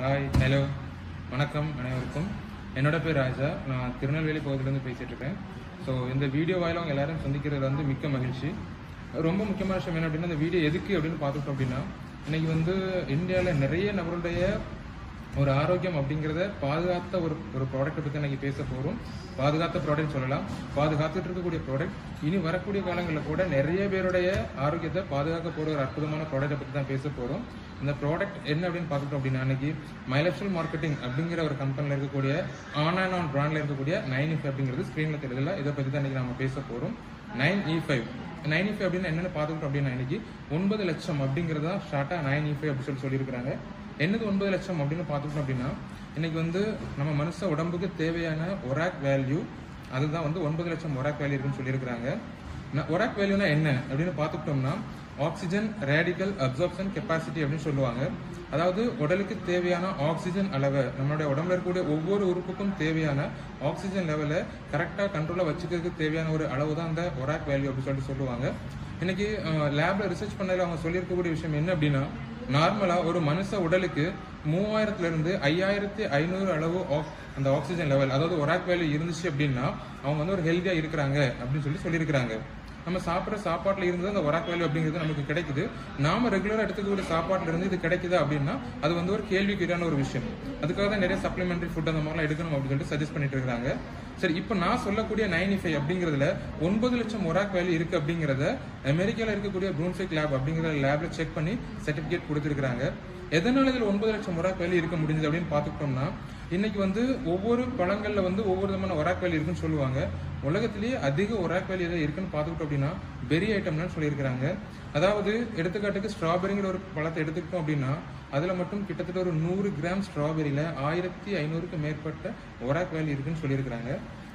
Hi hello வணக்கம் அனைவருக்கும். என்னோட பேர் ராஜா. நான் திருநெல்வேலி பகுதியிலேருந்து பேசிகிட்டு இருக்கேன். ஸோ இந்த வீடியோ வாயில அவங்க எல்லாரும் சந்திக்கிறது வந்து மிக்க மகிழ்ச்சி. ரொம்ப முக்கியமான விஷயம் என்ன அப்படின்னா இந்த வீடியோ எதுக்கு அப்படின்னு பார்த்துட்டோம் அப்படின்னா இன்னைக்கு வந்து இந்தியாவில் நிறைய நபருடைய ஒரு ஆரோக்கியம் அப்படிங்கிறத பாதுகாத்த ஒரு ஒரு ப்ராடக்ட்டை பற்றி நாங்கள் பேச போகிறோம் பாதுகாத்த ப்ராடக்ட் சொல்லலாம். பாதுகாத்துட்டு இருக்கக்கூடிய ப்ராடக்ட் இனி வரக்கூடிய காலங்களில் கூட நிறைய பேருடைய ஆரோக்கியத்தை பாதுகாக்க போகிற ஒரு அற்புதமான ப்ராடக்ட்டை பற்றி தான் பேச போகிறோம் இந்த ப்ராடக்ட் என்ன அப்படின்னு பார்த்துட்டோம் அப்படின்னா அன்னைக்கு மைலக்ஷல் மார்க்கெட்டிங் அப்படிங்கிற ஒரு கம்பெனியில் இருக்கக்கூடிய ஆன் அண்ட் ஆன் பிராண்டில் இருக்கக்கூடிய நைன் இஃப் e அப்படிங்கிறது ஸ்க்ரீனில் தெரியல இதை பற்றி தான் இன்னைக்கு நம்ம பேச போகிறோம் nine E e five nine E five e அப்படின்னு என்னென்ன பார்த்துக்கிட்டோம் அப்படின்னா இன்னைக்கு ஒன்பது லட்சம் அப்படிங்கிறதா ஷார்ட்டாக நைன் இஃபை அப்படின்னு சொல்லி சொல்லியிருக்காங்க என்னது ஒன்பது லட்சம் அப்படின்னு பார்த்துட்டோம் அப்படின்னா இன்னைக்கு வந்து நம்ம மனுஷ உடம்புக்கு தேவையான ஒராக் வேல்யூ அதுதான் வந்து ஒன்பது லட்சம் ஒராக் வேல்யூ இருக்குன்னு சொல்லியிருக்கிறாங்க. ஒராக் வேல்யூனா என்ன அப்படின்னு பார்த்துக்கிட்டோம்னா ஆக்சிஜன் ரேடிக்கல் அப்சார்ப்ஷன் கெப்பாசிட்டி அப்படின்னு சொல்லுவாங்க. அதாவது உடலுக்கு தேவையான ஆக்சிஜன் அளவை நம்மளுடைய உடம்புல இருக்கக்கூடிய ஒவ்வொரு உறுப்புக்கும் தேவையான ஆக்சிஜன் லெவலை கரெக்டாக கண்ட்ரோலாக வச்சுக்கிறதுக்கு தேவையான ஒரு அளவு தான் அந்த ஒராக் வேல்யூ அப்படின்னு சொல்லிட்டு சொல்லுவாங்க. இன்னைக்கு லேப்ல ரிசர்ச் பண்ணதில் அவங்க சொல்லியிருக்கக்கூடிய விஷயம் என்ன அப்படின்னா நார்மலாக ஒரு மனுஷ உடலுக்கு மூவாயிரத்துலேருந்து ஐயாயிரத்தி ஐநூறு அளவு ஆக்- அந்த ஆக்சிஜன் லெவல் அதாவது ஒராக் வேல்யூ இருந்துச்சு அப்படின்னா அவங்க வந்து ஒரு ஹெல்த்தியாக இருக்கிறாங்க அப்படின்னு சொல்லி சொல்லியிருக்கிறாங்க. நம்ம சாப்பிட்ற சாப்பாட்டில் இருந்து அந்த ஒராக் வேல்யூ அப்படிங்கிறது நமக்கு கிடைக்குது. நாம ரெகுலராக எடுத்துக்கக்கூடிய சாப்பாட்டில் இருந்து இது கிடைக்குதா அப்படின்னா அது வந்து ஒரு கேள்விக்குறியான ஒரு விஷயம். அதுக்காக தான் நிறைய சப்ளிமெண்டரி ஃபுட் அந்த மாதிரிலாம் எடுக்கணும் அப்படின்னு சொல்லிட்டு சஜஸ்ட் பண்ணிட்டு இருக்காங்க சரி இப்போ நான் சொல்லக்கூடிய நைன்டி ஃபைவ் அப்படிங்கிறதுல ஒன்பது லட்சம் ஒராக் வேல்யூ இருக்கு அப்படிங்கிறத அமெரிக்காவில் இருக்கக்கூடிய ப்ரூன்ஃபிக் லேப் அப்படிங்கிற லேப்ல செக் பண்ணி சர்டிபிகேட் கொடுத்துருக்காங்க எதனால இதில் ஒன்பது லட்சம் ஒராக் வேல்யூ இருக்க முடிஞ்சது அப்படின்னு பார்த்துக்கிட்டோம்னா இன்னைக்கு வந்து ஒவ்வொரு பழங்களில் வந்து ஒவ்வொரு விதமான ஒராக் வேலி இருக்குன்னு சொல்லுவாங்க. உலகத்திலேயே அதிக ஒராக் வேலி எதாவது இருக்குன்னு பார்த்துக்கிட்டோம் அப்படின்னா பெரிய ஐட்டம்னு சொல்லியிருக்கிறாங்க. அதாவது எடுத்துக்காட்டுக்கு ஸ்ட்ராபெரிங்கிற ஒரு பழத்தை எடுத்துக்கிட்டோம் அப்படின்னா அதில் மட்டும் கிட்டத்தட்ட ஒரு நூறு கிராம் ஸ்ட்ராபெரியில் ஆயிரத்தி ஐநூறுக்கு மேற்பட்ட ஒராக் வேலி இருக்குன்னு சொல்லியிருக்கிறாங்க.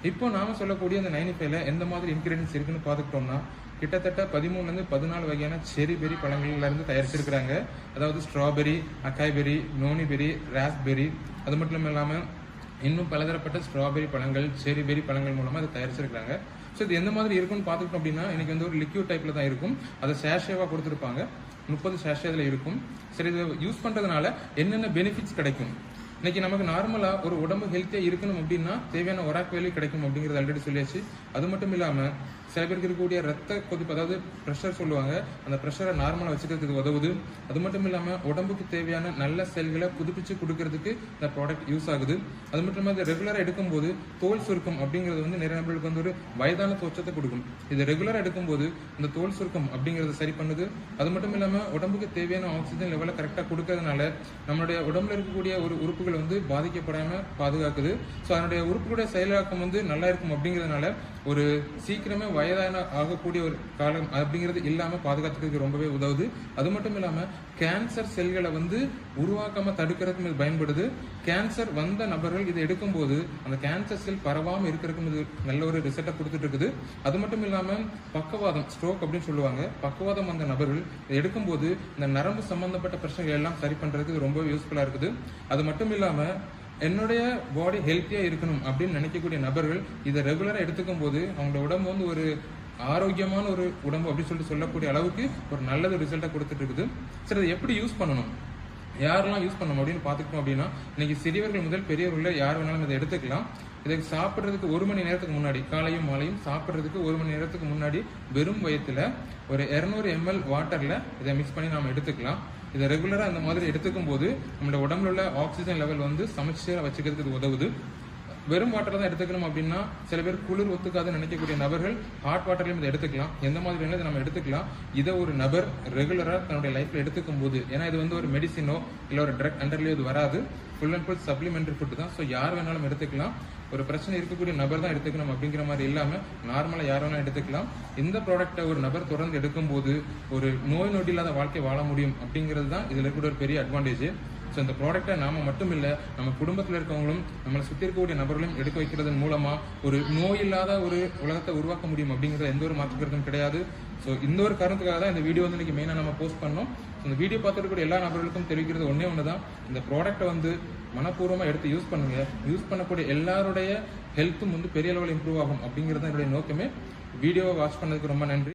இப்போ நாம சொல்லக்கூடிய அந்த நைனி ஃபைவ்ல எந்த மாதிரி இன்கிரீடியன்ஸ் இருக்குன்னு பார்த்துக்கிட்டோம்னா கிட்டத்தட்ட பதிமூணுலேருந்து பதினாலு வகையான செரி பெரி பழங்கள்லேருந்து தயாரிச்சிருக்கிறாங்க. அதாவது strawberry acai berry noni berry raspberry அது மட்டும் இல்லாம இன்னும் பலதரப்பட்ட ஸ்ட்ராபெரி பழங்கள் செரி பெரி பழங்கள் மூலமாக அதை தயாரிச்சிருக்காங்க ஸோ இது எந்த மாதிரி இருக்கும்னு பார்த்துக்கிட்டோம் அப்படின்னா இன்னைக்கு வந்து ஒரு லிக்யூட் டைப்பில் தான் இருக்கும். அதை சேஷேவாக கொடுத்துருப்பாங்க. முப்பது சேஷே அதில் இருக்கும். சரி இதை யூஸ் பண்ணுறதுனால என்னென்ன பெனிஃபிட்ஸ் கிடைக்கும்? இன்னைக்கு நமக்கு நார்மலாக ஒரு உடம்பு ஹெல்த்தியாக இருக்கணும் அப்படின்னா தேவையான ஒராக் வேலையும் கிடைக்கும் அப்படிங்கிறது ஆல்ரெடி சொல்லியாச்சு. அது மட்டும் இல்லாமல் சில பேருக்கு இருக்கக்கூடிய ரத்த கொதிப்பு அதாவது ப்ரெஷர் சொல்லுவாங்க அந்த ப்ரெஷரை நார்மலாக வச்சுக்கிறதுக்கு உதவுது. அது மட்டும் இல்லாமல் உடம்புக்கு தேவையான நல்ல செல்களை புதுப்பிச்சு கொடுக்கறதுக்கு இந்த ப்ராடக்ட் யூஸ் ஆகுது. அது மட்டும் இல்லாம ரெகுலராக எடுக்கும்போது தோல் சுருக்கம் அப்படிங்கிறது வந்து நிறைய நபர்களுக்கு வந்து ஒரு வயதான தோற்றத்தை கொடுக்கும். இது ரெகுலராக எடுக்கும்போது இந்த தோல் சுருக்கம் அப்படிங்கிறத சரி பண்ணுது. அது மட்டும் இல்லாமல் உடம்புக்கு தேவையான ஆக்சிஜன் லெவலை கரெக்டாக கொடுக்கறதுனால நம்மளுடைய உடம்புல இருக்கக்கூடிய ஒரு உறுப்புகள் வந்து பாதிக்கப்படாமல் பாதுகாக்குது. ஸோ அதனுடைய உறுப்புகளுடைய செயலாக்கம் வந்து நல்லா இருக்கும் அப்படிங்கிறதுனால ஒரு சீக்கிரமே வயதான ஆகக்கூடிய ஒரு காலம் அப்படிங்கிறது இல்லாமல் பாதுகாத்துக்கிறதுக்கு ரொம்பவே உதவுது. அது மட்டும் இல்லாமல் கேன்சர் செல்களை வந்து உருவாக்காம தடுக்கிறதுக்கு இது பயன்படுது. கேன்சர் வந்த நபர்கள் இதை எடுக்கும்போது அந்த கேன்சர் செல் பரவாமல் இருக்கிறதுக்கும் இது நல்ல ஒரு ரிசல்ட்டை கொடுத்துட்டு இருக்குது அது மட்டும் இல்லாமல் பக்கவாதம் ஸ்ட்ரோக் அப்படின்னு சொல்லுவாங்க. பக்கவாதம் வந்த நபர்கள் இதை எடுக்கும்போது இந்த நரம்பு சம்பந்தப்பட்ட பிரச்சனைகள் எல்லாம் சரி பண்ணுறதுக்கு ரொம்ப யூஸ்ஃபுல்லாக இருக்குது. அது மட்டும் இல்லாமல் என்னுடைய பாடி ஹெல்த்தியாக இருக்கணும் அப்படின்னு நினைக்கக்கூடிய நபர்கள் இதை ரெகுலராக எடுத்துக்கும் போது அவங்களோட உடம்பு வந்து ஒரு ஆரோக்கியமான ஒரு உடம்பு அப்படின்னு சொல்லிட்டு சொல்லக்கூடிய அளவுக்கு ஒரு நல்ல ரிசல்ட்டை கொடுத்துட்டு இருக்குது. சரி அதை எப்படி யூஸ் பண்ணணும்? யாரெல்லாம் யூஸ் பண்ணணும் அப்படின்னு பார்த்துக்கிட்டோம் அப்படின்னா இன்னைக்கு சிறியவர்கள் முதல் பெரியவர்கள் யார் வேணாலும் இதை எடுத்துக்கலாம். இதை சாப்பிட்றதுக்கு ஒரு மணி நேரத்துக்கு முன்னாடி காலையும் மாலையும் சாப்பிட்றதுக்கு ஒரு மணி நேரத்துக்கு முன்னாடி வெறும் வயிற்றுல ஒரு 200 எம்எல் வாட்டரில் இதை மிக்ஸ் பண்ணி நாம் எடுத்துக்கலாம். இதை ரெகுலராக அந்த மாதிரி எடுத்துக்கும் போது நம்மளோட உடம்புல உள்ள ஆக்சிஜன் லெவல் வந்து சமச்சீராக வச்சுக்கிறதுக்கு உதவுது. வெறும் வாட்டர் தான் எடுத்துக்கணும் அப்படின்னா சில பேர் குளிர் ஒத்துக்காதுன்னு நினைக்கக்கூடிய நபர்கள் ஹாட் வாட்டர்லையும் இதை எடுத்துக்கலாம். எந்த மாதிரி வேணாலும் இதை நம்ம எடுத்துக்கலாம். இதை ஒரு நபர் ரெகுலராக தன்னுடைய லைஃப்பில் எடுத்துக்கும் போது ஏன்னா இது வந்து ஒரு மெடிசினோ இல்லை ஒரு ட்ரக் அண்டர்லேயோ இது வராது. Full and full supplementary food தான். ஸோ யார் வேணாலும் எடுத்துக்கலாம். ஒரு பிரச்சனை இருக்கக்கூடிய நபர் தான் எடுத்துக்கணும் அப்படிங்கிற மாதிரி இல்லாமல் நார்மலாக யார் வேணாலும் எடுத்துக்கலாம். இந்த ப்ராடக்டை ஒரு நபர் தொடர்ந்து எடுக்கும்போது ஒரு நோய் நொடி இல்லாத வாழ்க்கை வாழ முடியும் அப்படிங்கிறது தான் இதில் இருக்கக்கூடிய ஒரு பெரிய அட்வான்டேஜ் ஸோ இந்த ப்ராடக்ட்டை நாம் மட்டும் இல்லை நம்ம குடும்பத்தில் இருக்கவங்களும் நம்மளை சுற்றி இருக்கக்கூடிய நபர்களையும் எடுக்க வைக்கிறதன் மூலமாக ஒரு நோய் இல்லாத ஒரு உலகத்தை உருவாக்க முடியும் அப்படிங்கிறது எந்த ஒரு மாற்றுக்கிறதும் கிடையாது. ஸோ இந்த ஒரு காரணத்துக்காக தான் இந்த வீடியோ வந்து இன்றைக்கி மெயினாக நம்ம போஸ்ட் பண்ணோம். இந்த வீடியோ பார்த்துட்டு கூட எல்லா நபர்களுக்கும் தெரிவிக்கிறது ஒன்றே ஒன்று தான் இந்த ப்ராடக்ட்டை வந்து மனப்பூர்வமாக எடுத்து யூஸ் பண்ணுங்கள் யூஸ் பண்ணக்கூடிய எல்லாருடைய ஹெல்த்தும் வந்து பெரிய அளவில் இம்ப்ரூவ் ஆகும் அப்படிங்கிறது தான் என்னுடைய நோக்கமே. வீடியோவை வாட்ச் பண்ணதுக்கு ரொம்ப நன்றி.